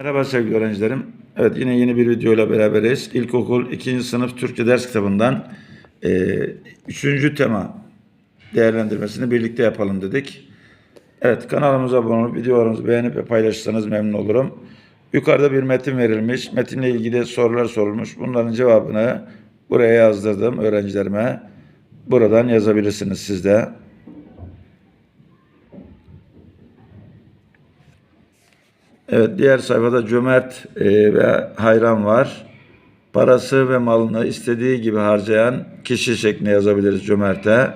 Merhaba sevgili öğrencilerim. Evet yine yeni bir video ile beraberiz. İlkokul 2. sınıf Türkçe ders kitabından 3. tema değerlendirmesini birlikte yapalım dedik. Evet kanalımıza abone olup videolarımızı beğenip ve paylaşırsanız memnun olurum. Yukarıda bir metin verilmiş. Metinle ilgili sorular sorulmuş. Bunların cevabını buraya yazdırdım öğrencilerime. Buradan yazabilirsiniz siz de. Evet diğer sayfada cömert e, ve hayran var. Parası ve malını istediği gibi harcayan kişi şeklinde yazabiliriz cömerte.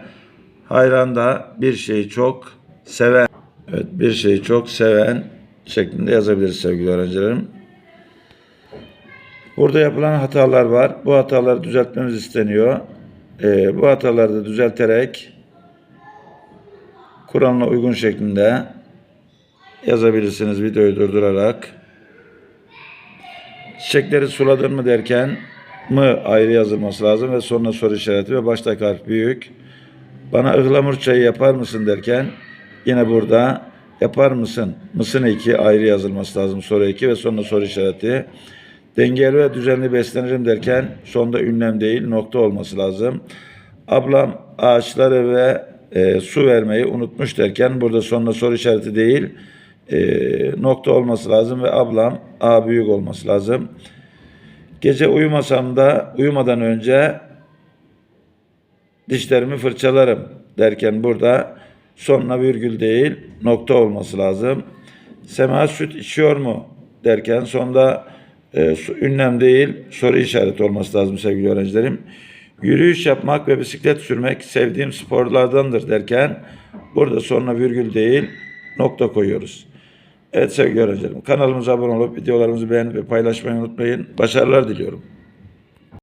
Hayran da bir şeyi çok seven. Evet bir şeyi çok seven şeklinde yazabiliriz sevgili öğrencilerim. Burada yapılan hatalar var. Bu hataları düzeltmemiz isteniyor. E, bu hataları da düzelterek Kur'an'a uygun şeklinde yazabilirsiniz videoyu durdurarak. Çiçekleri suladın mı derken mı ayrı yazılması lazım ve sonuna soru işareti ve baştaki harf büyük. Bana ıhlamur çayı yapar mısın derken yine burada yapar mısın? Mısın iki ayrı yazılması lazım soru iki ve sonuna soru işareti. Dengeli ve düzenli beslenirim derken sonda ünlem değil nokta olması lazım. Ablam ağaçları ve e, su vermeyi unutmuş derken burada sonuna soru işareti değil e, nokta olması lazım ve ablam A büyük olması lazım. Gece uyumasam da uyumadan önce dişlerimi fırçalarım derken burada sonuna virgül değil nokta olması lazım. Sema süt içiyor mu derken sonda e, ünlem değil soru işareti olması lazım sevgili öğrencilerim. Yürüyüş yapmak ve bisiklet sürmek sevdiğim sporlardandır derken burada sonuna virgül değil nokta koyuyoruz. Evet sevgili öğrencilerim kanalımıza abone olup videolarımızı beğenip paylaşmayı unutmayın. Başarılar diliyorum.